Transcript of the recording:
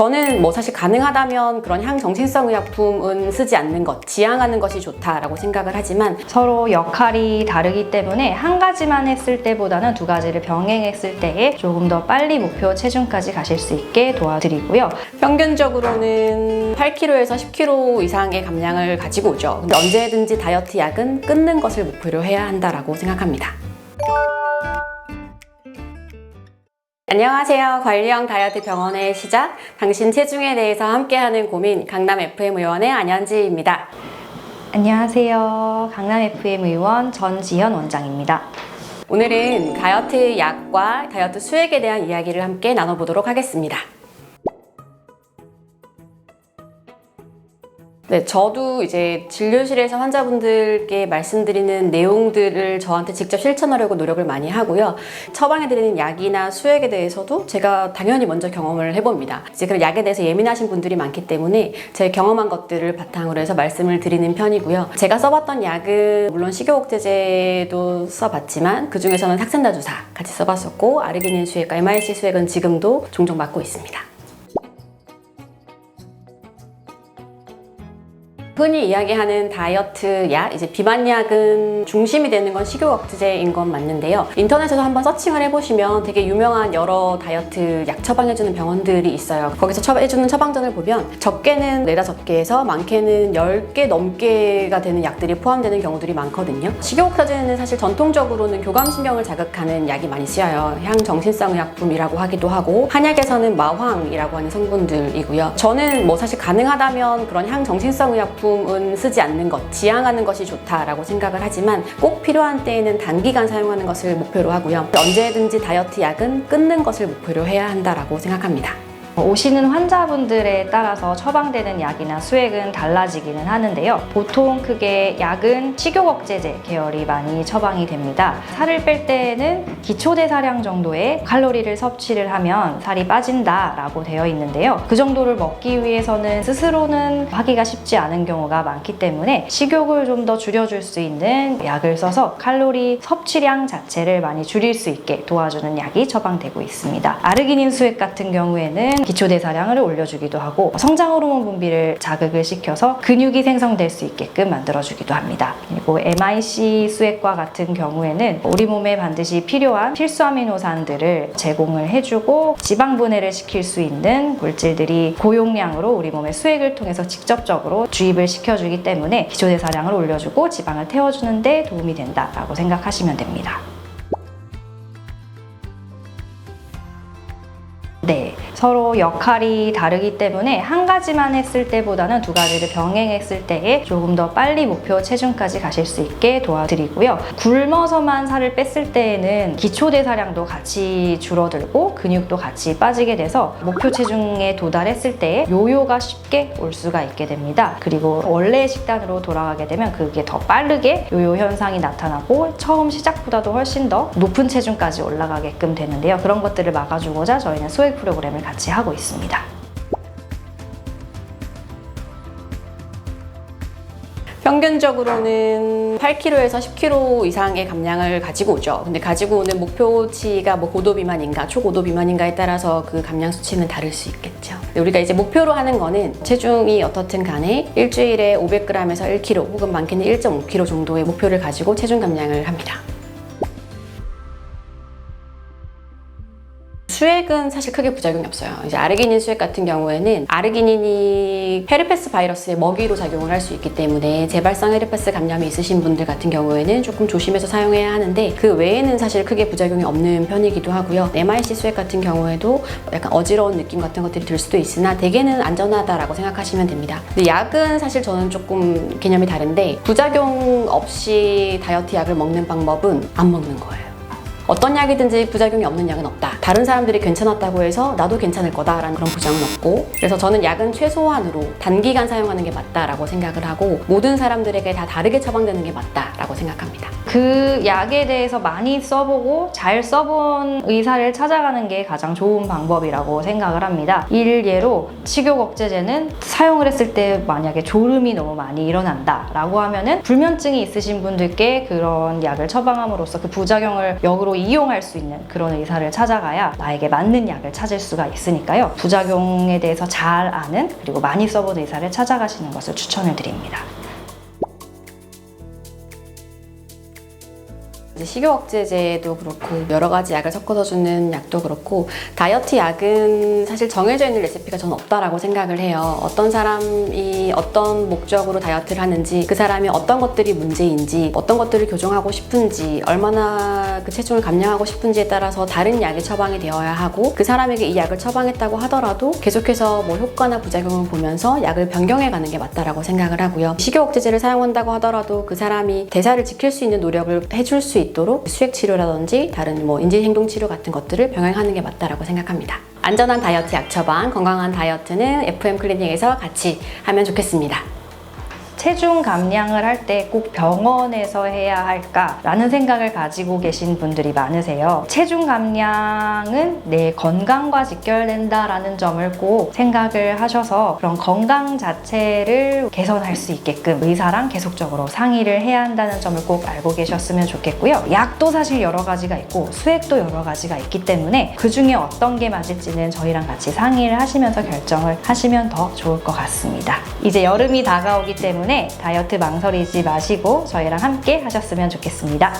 저는 뭐 사실 가능하다면 그런 향정신성 의약품은 쓰지 않는 것, 지향하는 것이 좋다라고 생각을 하지만 서로 역할이 다르기 때문에 한 가지만 했을 때보다는 두 가지를 병행했을 때에 조금 더 빨리 목표 체중까지 가실 수 있게 도와드리고요. 평균적으로는 8kg에서 10kg 이상의 감량을 가지고 오죠. 근데 언제든지 다이어트 약은 끊는 것을 목표로 해야 한다라고 생각합니다. 안녕하세요. 관리형 다이어트 병원의 시작, 당신 체중에 대해서 함께하는 고민, 강남 FM 의원의 안현지입니다. 안녕하세요. 강남 FM 의원 전지현 원장입니다. 오늘은 다이어트 약과 다이어트 수액에 대한 이야기를 함께 나눠보도록 하겠습니다. 네, 저도 이제 진료실에서 환자분들께 말씀드리는 내용들을 저한테 직접 실천하려고 노력을 많이 하고요. 처방해드리는 약이나 수액에 대해서도 제가 당연히 먼저 경험을 해봅니다. 이제 그런 약에 대해서 예민하신 분들이 많기 때문에 제 경험한 것들을 바탕으로 해서 말씀을 드리는 편이고요. 제가 써봤던 약은 물론 식욕억제제도 써봤지만 그 중에서는 삭센다 주사 같이 써봤었고 아르기닌 수액과 MIC 수액은 지금도 종종 맞고 있습니다. 흔히 이야기하는 다이어트 약, 이제 비만약은 중심이 되는 건 식욕 억제제인 건 맞는데요. 인터넷에서 한번 서칭을 해보시면 되게 유명한 여러 다이어트 약 처방해주는 병원들이 있어요. 거기서 처방해주는 처방전을 보면 적게는 네다섯 개에서 많게는 10개 넘게가 되는 약들이 포함되는 경우들이 많거든요. 식욕 억제제는 사실 전통적으로는 교감신경을 자극하는 약이 많이 쓰여요. 향정신성 의약품이라고 하기도 하고 한약에서는 마황이라고 하는 성분들이고요. 저는 뭐 사실 가능하다면 그런 향정신성 의약품 은 쓰지 않는 것, 지향하는 것이 좋다라고 생각을 하지만 꼭 필요한 때에는 단기간 사용하는 것을 목표로 하고요. 언제든지 다이어트 약은 끊는 것을 목표로 해야 한다라고 생각합니다. 오시는 환자분들에 따라서 처방되는 약이나 수액은 달라지기는 하는데요. 보통 크게 약은 식욕 억제제 계열이 많이 처방이 됩니다. 살을 뺄 때에는 기초대사량 정도의 칼로리를 섭취를 하면 살이 빠진다라고 되어 있는데요. 그 정도를 먹기 위해서는 스스로는 하기가 쉽지 않은 경우가 많기 때문에 식욕을 좀 더 줄여줄 수 있는 약을 써서 칼로리 섭취량 자체를 많이 줄일 수 있게 도와주는 약이 처방되고 있습니다. 아르기닌 수액 같은 경우에는 기초대사량을 올려주기도 하고 성장 호르몬 분비를 자극을 시켜서 근육이 생성될 수 있게끔 만들어주기도 합니다. 그리고 MIC 수액과 같은 경우에는 우리 몸에 반드시 필요한 필수 아미노산들을 제공을 해주고 지방 분해를 시킬 수 있는 물질들이 고용량으로 우리 몸의 수액을 통해서 직접적으로 주입을 시켜주기 때문에 기초대사량을 올려주고 지방을 태워주는데 도움이 된다라고 생각하시면 됩니다. 서로 역할이 다르기 때문에 한 가지만 했을 때보다는 두 가지를 병행했을 때에 조금 더 빨리 목표 체중까지 가실 수 있게 도와드리고요. 굶어서만 살을 뺐을 때에는 기초 대사량도 같이 줄어들고 근육도 같이 빠지게 돼서 목표 체중에 도달했을 때에 요요가 쉽게 올 수가 있게 됩니다. 그리고 원래 식단으로 돌아가게 되면 그게 더 빠르게 요요 현상이 나타나고 처음 시작보다도 훨씬 더 높은 체중까지 올라가게끔 되는데요. 그런 것들을 막아주고자 저희는 수액 프로그램을 같이 하고 있습니다. 평균적으로는 8kg에서 10kg 이상의 감량을 가지고 오죠. 근데 가지고 오는 목표치가 뭐 고도 비만인가 초고도 비만인가에 따라서 그 감량 수치는 다를 수 있겠죠. 우리가 이제 목표로 하는 거는 체중이 어떻든 간에 일주일에 500g에서 1kg 혹은 많게는 1.5kg 정도의 목표를 가지고 체중 감량을 합니다. 수액은 사실 크게 부작용이 없어요. 이제 아르기닌 수액 같은 경우에는 아르기닌이 헤르페스 바이러스의 먹이로 작용을 할 수 있기 때문에 재발성 헤르페스 감염이 있으신 분들 같은 경우에는 조금 조심해서 사용해야 하는데 그 외에는 사실 크게 부작용이 없는 편이기도 하고요. MIC 수액 같은 경우에도 약간 어지러운 느낌 같은 것들이 들 수도 있으나 대개는 안전하다라고 생각하시면 됩니다. 약은 사실 저는 조금 개념이 다른데 부작용 없이 다이어트 약을 먹는 방법은 안 먹는 거예요. 어떤 약이든지 부작용이 없는 약은 없다. 다른 사람들이 괜찮았다고 해서 나도 괜찮을 거다라는 그런 보장은 없고 그래서 저는 약은 최소한으로 단기간 사용하는 게 맞다라고 생각을 하고 모든 사람들에게 다 다르게 처방되는 게 맞다라고 생각합니다. 그 약에 대해서 많이 써보고 잘 써본 의사를 찾아가는 게 가장 좋은 방법이라고 생각을 합니다. 일예로 식욕억제제는 사용을 했을 때 만약에 졸음이 너무 많이 일어난다 라고 하면은 불면증이 있으신 분들께 그런 약을 처방함으로써 그 부작용을 역으로 이용할 수 있는 그런 의사를 찾아가야 나에게 맞는 약을 찾을 수가 있으니까요. 부작용에 대해서 잘 아는 그리고 많이 써본 의사를 찾아가시는 것을 추천을 드립니다. 이제 식욕 억제제도 그렇고 여러 가지 약을 섞어서 주는 약도 그렇고 다이어트 약은 사실 정해져 있는 레시피가 저는 없다라고 생각을 해요. 어떤 사람이 어떤 목적으로 다이어트를 하는지 그 사람이 어떤 것들이 문제인지 어떤 것들을 교정하고 싶은지 얼마나 그 체중을 감량하고 싶은지에 따라서 다른 약이 처방이 되어야 하고 그 사람에게 이 약을 처방했다고 하더라도 계속해서 뭐 효과나 부작용을 보면서 약을 변경해 가는 게 맞다라고 생각을 하고요. 식욕 억제제를 사용한다고 하더라도 그 사람이 대사를 지킬 수 있는 노력을 해줄 수 있 도록 수액 치료라든지 다른 뭐 인지 행동 치료 같은 것들을 병행하는 게 맞다라고 생각합니다. 안전한 다이어트 약 처방, 건강한 다이어트는 FM 클리닉에서 같이 하면 좋겠습니다. 체중 감량을 할 때 꼭 병원에서 해야 할까라는 생각을 가지고 계신 분들이 많으세요. 체중 감량은 내 건강과 직결된다라는 점을 꼭 생각을 하셔서 그런 건강 자체를 개선할 수 있게끔 의사랑 계속적으로 상의를 해야 한다는 점을 꼭 알고 계셨으면 좋겠고요. 약도 사실 여러 가지가 있고 수액도 여러 가지가 있기 때문에 그 중에 어떤 게 맞을지는 저희랑 같이 상의를 하시면서 결정을 하시면 더 좋을 것 같습니다. 이제 여름이 다가오기 때문에 다이어트 망설이지 마시고 저희랑 함께 하셨으면 좋겠습니다.